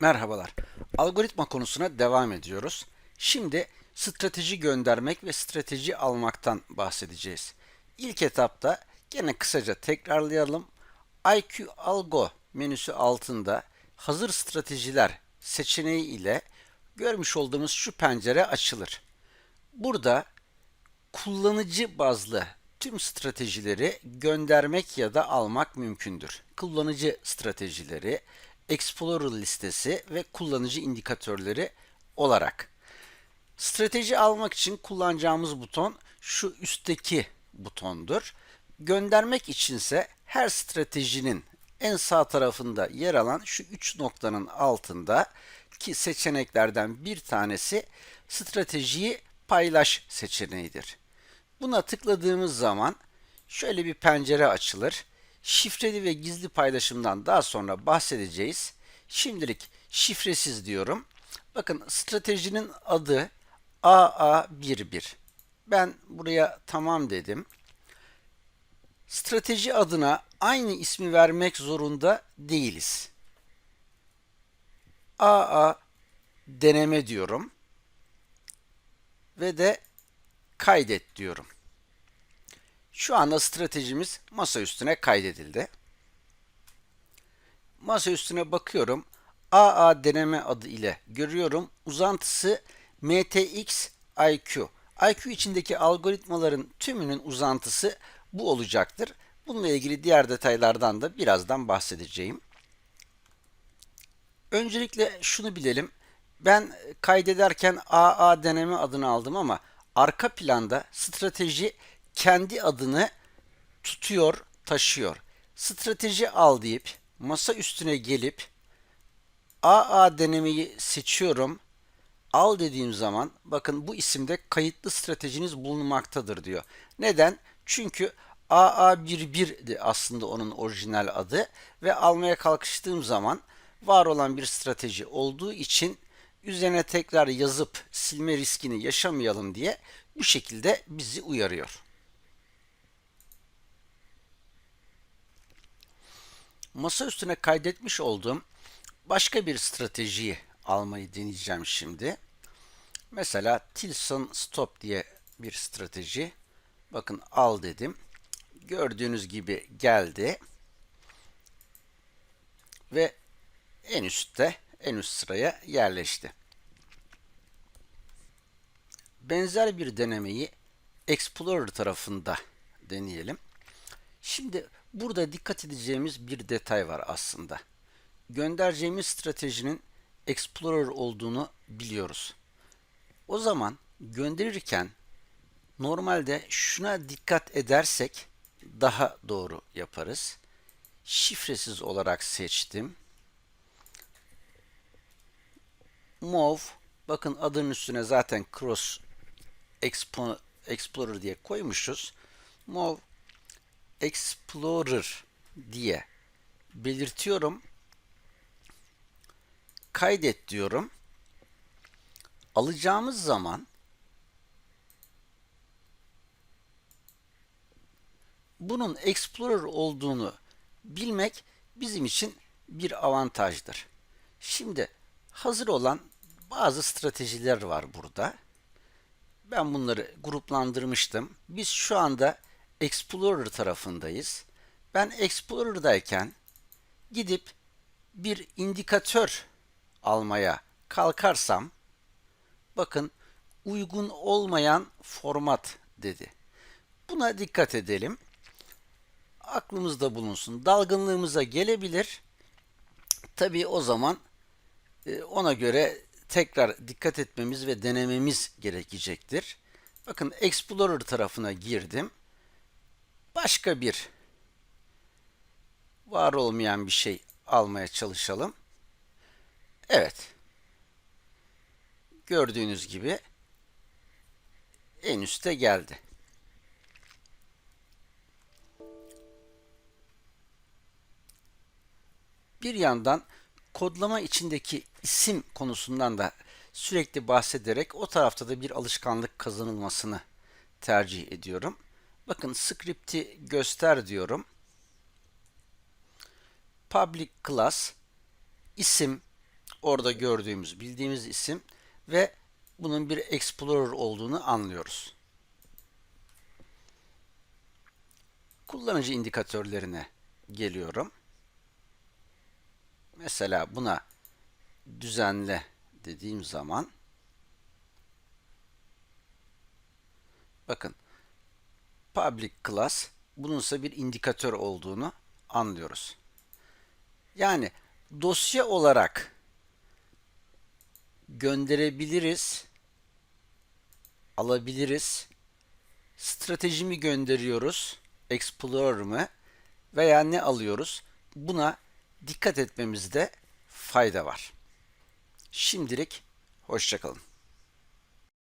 Merhabalar. Algoritma konusuna devam ediyoruz. Şimdi strateji göndermek ve strateji almaktan bahsedeceğiz. İlk etapta gene kısaca tekrarlayalım. IQ Algo menüsü altında hazır stratejiler seçeneği ile görmüş olduğumuz şu pencere açılır. Burada kullanıcı bazlı tüm stratejileri göndermek ya da almak mümkündür. Kullanıcı stratejileri, Explorer listesi ve kullanıcı indikatörleri olarak. Strateji almak için kullanacağımız buton şu üstteki butondur. Göndermek içinse her stratejinin en sağ tarafında yer alan şu üç noktanın altında ki seçeneklerden bir tanesi stratejiyi paylaş seçeneğidir. Buna tıkladığımız zaman şöyle bir pencere açılır. Şifreli ve gizli paylaşımdan daha sonra bahsedeceğiz. Şimdilik şifresiz diyorum. Bakın stratejinin adı AA11. Ben buraya tamam dedim. Strateji adına aynı ismi vermek zorunda değiliz. AA deneme diyorum. Ve de kaydet diyorum. Şu anda stratejimiz masa üstüne kaydedildi. Masa üstüne bakıyorum. AA deneme adı ile görüyorum. Uzantısı MTX IQ. IQ içindeki algoritmaların tümünün uzantısı bu olacaktır. Bununla ilgili diğer detaylardan da birazdan bahsedeceğim. Öncelikle şunu bilelim. Ben kaydederken AA deneme adını aldım ama arka planda strateji kendi adını tutuyor, taşıyor. Strateji al deyip masa üstüne gelip AA denemeyi seçiyorum. Al dediğim zaman bakın bu isimde kayıtlı stratejiniz bulunmaktadır diyor. Neden? Çünkü AA11'di aslında onun orijinal adı ve almaya kalkıştığım zaman var olan bir strateji olduğu için üzerine tekrar yazıp silme riskini yaşamayalım diye bu şekilde bizi uyarıyor. Masa üstüne kaydetmiş olduğum başka bir stratejiyi almayı deneyeceğim şimdi. Mesela Tilson Stop diye bir strateji. Bakın al dedim. Gördüğünüz gibi geldi. Ve en üstte, en üst sıraya yerleşti. Benzer bir denemeyi Explorer tarafında deneyelim. Şimdi burada dikkat edeceğimiz bir detay var aslında. Göndereceğimiz stratejinin Explorer olduğunu biliyoruz. O zaman gönderirken normalde şuna dikkat edersek daha doğru yaparız. Şifresiz olarak seçtim. Move bakın adının üstüne zaten Cross Explorer diye koymuşuz. Move Explorer diye belirtiyorum. Kaydet diyorum. Alacağımız zaman bunun Explorer olduğunu bilmek bizim için bir avantajdır. Şimdi hazır olan bazı stratejiler var burada. Ben bunları gruplandırmıştım. Biz şu anda Explorer tarafındayız. Ben Explorer'dayken gidip bir indikatör almaya kalkarsam bakın uygun olmayan format dedi. Buna dikkat edelim. Aklımızda bulunsun. Dalgınlığımıza gelebilir. Tabii o zaman e, ona göre tekrar dikkat etmemiz ve denememiz gerekecektir. Bakın Explorer tarafına girdim. Başka bir var olmayan bir şey almaya çalışalım. Evet. Gördüğünüz gibi en üste geldi. Bir yandan kodlama içindeki isim konusundan da sürekli bahsederek o tarafta da bir alışkanlık kazanılmasını tercih ediyorum. Bakın script'i göster diyorum. Public class isim orada gördüğümüz, bildiğimiz isim ve bunun bir Explorer olduğunu anlıyoruz. Kullanıcı indikatörlerine geliyorum. Mesela buna düzenle dediğim zaman bakın public class bununsa bir indikatör olduğunu anlıyoruz. Yani dosya olarak gönderebiliriz, alabiliriz, strateji mi gönderiyoruz, Explorer mı veya ne alıyoruz? Buna dikkat etmemizde fayda var. Şimdilik hoşçakalın.